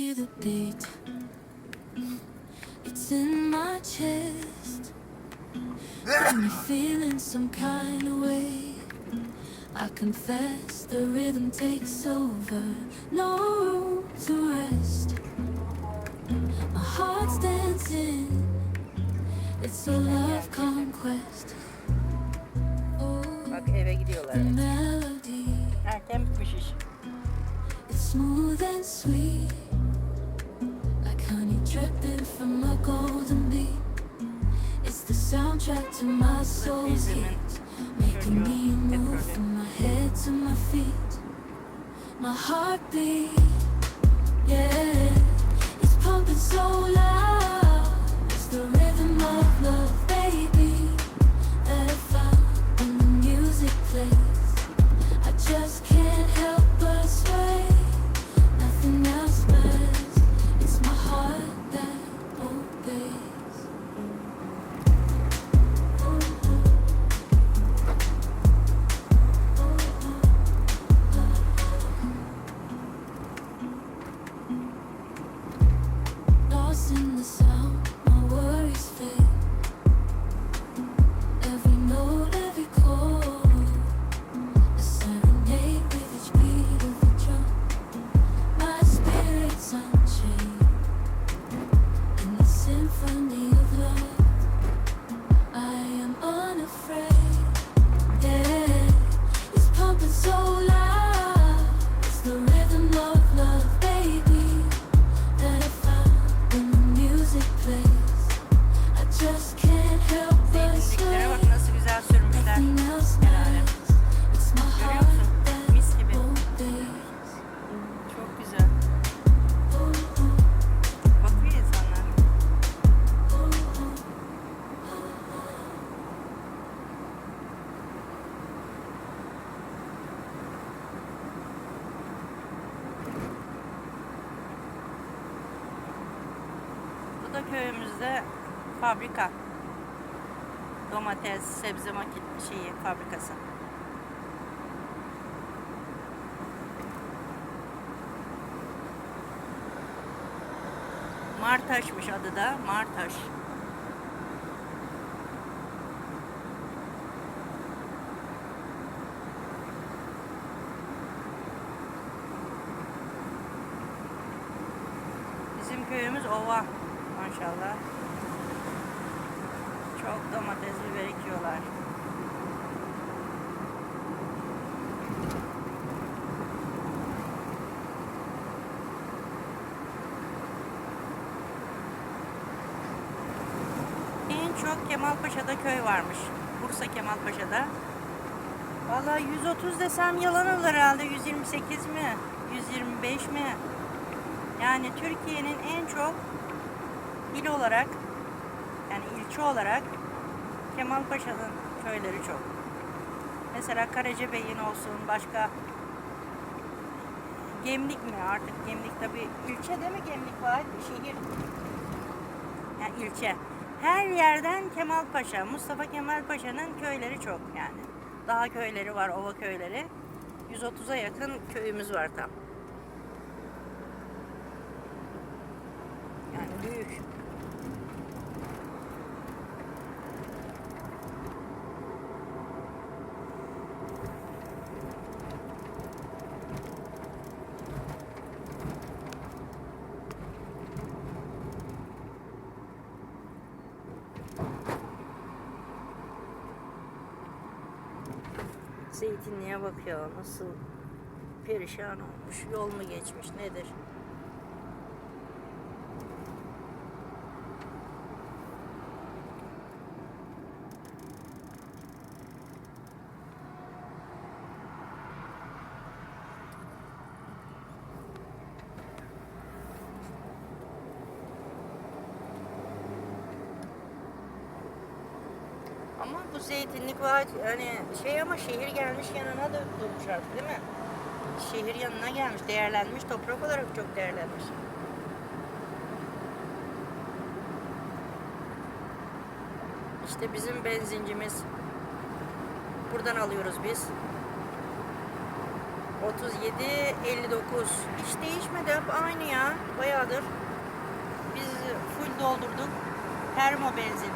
hear the beat. It's in my chest. I'm feeling some kind of way. I confess the rhythm takes over. No room to rest. My heart's dancing. It's a love conquest. Oh, Bak eve gidiyorlar. the melody. Erken bitmiş iş. It's smooth and sweet, honey from a golden bee. It's the soundtrack to my soul's heat, making me move from my head to my feet. My heartbeat, yeah, it's pumping so fabrika. Domates, sebze makine şeyi fabrikası. Martaş'mış adı da. Martaş. Bizim köyümüz ova. Maşallah. Çok domates biber ekiyorlar. En çok Kemalpaşa'da köy varmış. Bursa Kemalpaşa'da. Vallahi 130 desem yalan olur herhalde. 128 mi? 125 mi? Yani Türkiye'nin en çok il olarak yani ilçe olarak Kemalpaşa'nın köyleri çok. Mesela Karacabey'in olsun başka Gemlik mi artık Gemlik tabi ilçe değil mi Gemlik var şehir yani ilçe. Her yerden Kemalpaşa, Mustafa Kemal Paşa'nın köyleri çok yani. Daha köyleri var, ova köyleri. 130'a yakın köyümüz var tam. Yani büyük. Zeytinliğe bakıyor nasıl perişan olmuş. Yol mu geçmiş nedir? Bu zeytinlik var hani şey ama şehir gelmiş yanına da durmuş artık değil mi? Şehir yanına gelmiş, değerlenmiş, toprak olarak çok değerlenmiş. İşte bizim benzincimiz. Buradan alıyoruz biz. 59. Hiç değişmedi hep aynı ya. Bayağıdır. Biz full doldurduk. Termo benzin.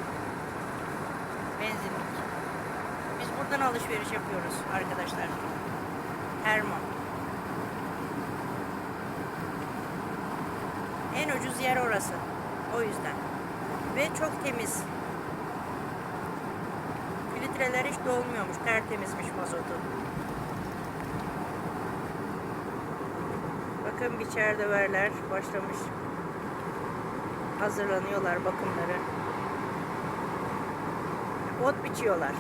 Benzinlik. Buradan alışveriş yapıyoruz arkadaşlar. Termo. En ucuz yer orası. O yüzden. Ve çok temiz. Filtreler hiç dolmuyormuş. Tertemizmiş mazotu. Bakın biçer döverler başlamış. Hazırlanıyorlar bakımları. Ot biçiyorlar.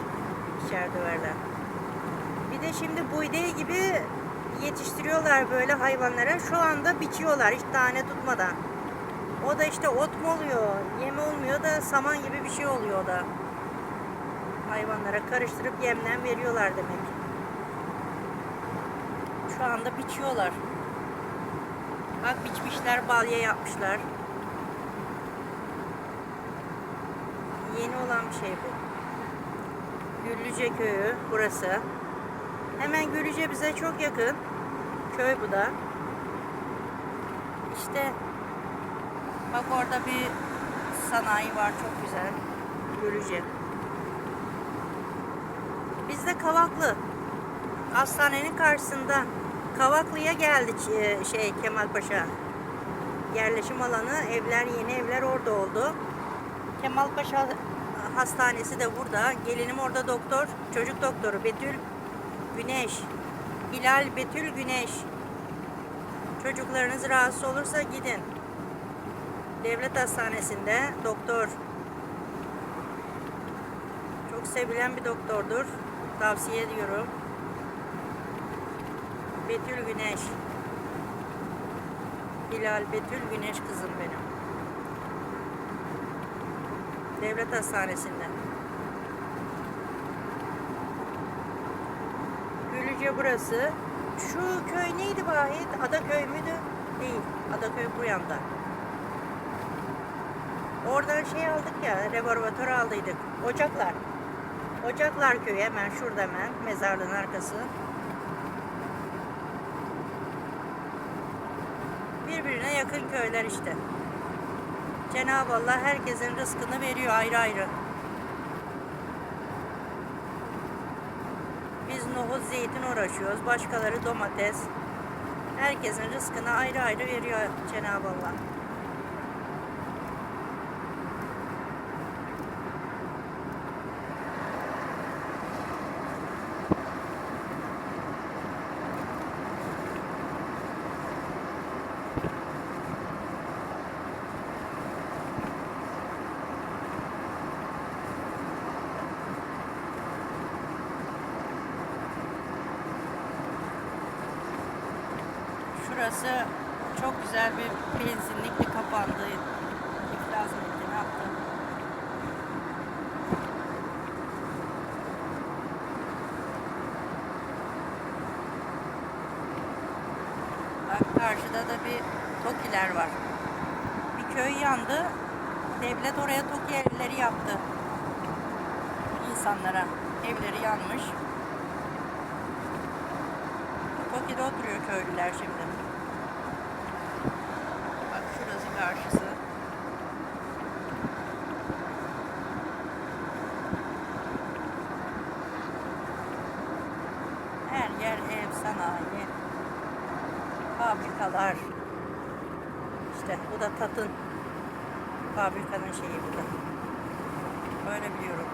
Biçer döverler. Bir de şimdi buğday gibi yetiştiriyorlar böyle hayvanlara. Şu anda biçiyorlar hiç tane tutmadan. O da işte ot mu oluyor, yem olmuyor da saman gibi bir şey oluyor o da. Hayvanlara karıştırıp yemden veriyorlar demek. Şu anda biçiyorlar. Bak biçmişler, balya yapmışlar. Yeni olan bir şey bu. Güllüce köyü burası. Hemen Güllüce bize çok yakın. Köy bu da. İşte bak orada bir sanayi var çok güzel. Güllüce. Biz de Kavaklı. Hastanenin karşısında. Kavaklı'ya geldik e, şey Kemalpaşa. Yerleşim alanı, evler, yeni evler orada oldu. Kemalpaşa Hastanesi de burada. Gelinim orada doktor, çocuk doktoru Betül Güneş. Hilal Betül Güneş. Çocuklarınız rahatsız olursa gidin. Devlet hastanesinde doktor. Çok sevilen bir doktordur. Tavsiye ediyorum. Betül Güneş. Hilal Betül Güneş kızım benim. Devlet Hastanesi'nde. Gülüce burası. Şu köy neydi Vahit? Adaköy müydü? Değil. Adaköy bu yanda. Oradan şey aldık ya, revolvatör aldıydık. Ocaklar. Ocaklar köyü hemen şurada hemen. Mezarlığın arkası. Birbirine yakın köyler işte. Cenab-ı Allah herkesin rızkını veriyor ayrı ayrı. Biz nohut, zeytin uğraşıyoruz. Başkaları domates. Herkesin rızkını ayrı ayrı veriyor Cenab-ı Allah. Şurası çok güzel bir benzinlikli kapandı. İflas etti, ne yaptı? Bak karşıda da bir TOKİ'ler var. Bir köy yandı. Devlet oraya TOKİ yaptı. İnsanlara. Evleri yanmış. TOKİ'de oturuyor köylüler şimdi. Karşısı. Her yer ev, sanayi, fabrikalar. İşte bu da Tat'ın fabrikanın şeyi bu. Böyle biliyorum.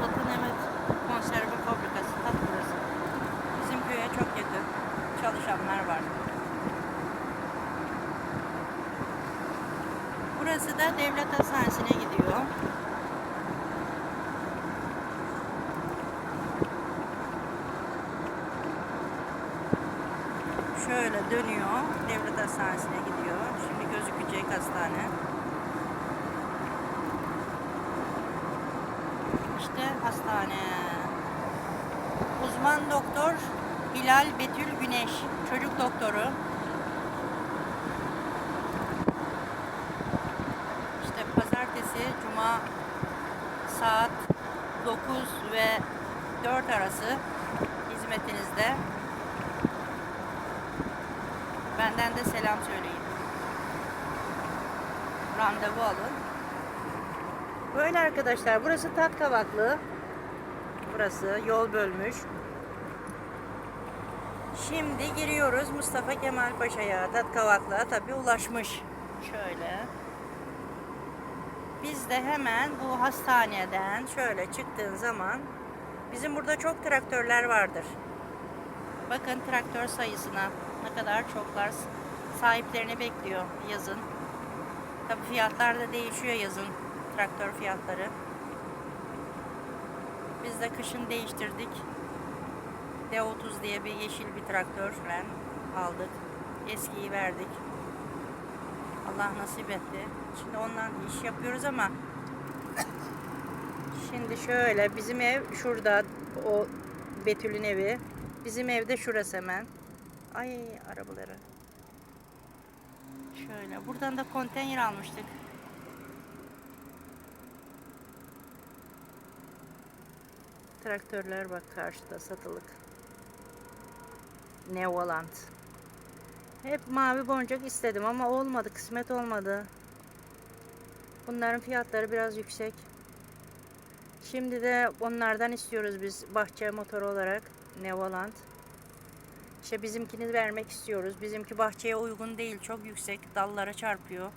Tatın evet konserve fabrikası tat burası. Bizim köye çok yakın. Çalışanlar var. Burası da devlet hastanesine gidiyor. Devlet hastanesine gidiyor. Şimdi gözükecek hastane. İşte hastane. Uzman doktor Hilal Betül Güneş. Çocuk doktoru. İşte pazartesi, cuma saat 9 ve 4 arası hizmetinizde. Benden de selam söyleyin. Randevu alın. Böyle arkadaşlar. Burası tat kavaklı. Burası yol bölmüş. Şimdi giriyoruz Mustafa Kemal Paşa'ya. Tat kavaklığa tabi ulaşmış. Şöyle. Biz de hemen bu hastaneden şöyle çıktığın zaman bizim burada çok traktörler vardır. Bakın traktör sayısına ne kadar çoklar sahiplerini bekliyor yazın. Tabi fiyatlar da değişiyor yazın traktör fiyatları. Biz de kışın değiştirdik. D30 diye bir yeşil bir traktörle aldık. Eskiyi verdik. Allah nasip etti. Şimdi ondan iş yapıyoruz ama şimdi şöyle bizim ev şurada o Betül'ün evi. Bizim evde şurası hemen. Ay arabaları. Şöyle buradan da konteyner almıştık. Traktörler bak karşıda satılık. Neoland. Hep mavi boncuk istedim ama olmadı, kısmet olmadı. Bunların fiyatları biraz yüksek. Şimdi de onlardan istiyoruz biz bahçe motoru olarak Neoland. İşte bizimkini vermek istiyoruz. Bizimki bahçeye uygun değil, çok yüksek, dallara çarpıyor.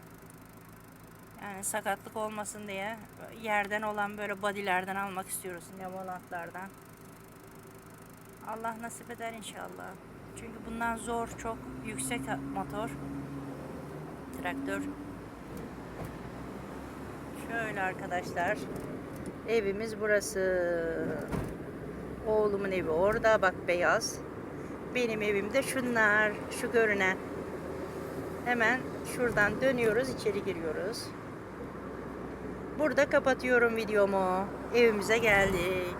Yani sakatlık olmasın diye yerden olan böyle bodylerden almak istiyoruz Neolandlardan. Allah nasip eder inşallah. Çünkü bundan zor, çok yüksek motor. Traktör. Şöyle arkadaşlar. Evimiz burası. Oğlumun evi orada bak beyaz. Benim evimde şunlar, şu görünen. Hemen şuradan dönüyoruz, içeri giriyoruz. Burada kapatıyorum videomu. Evimize geldik.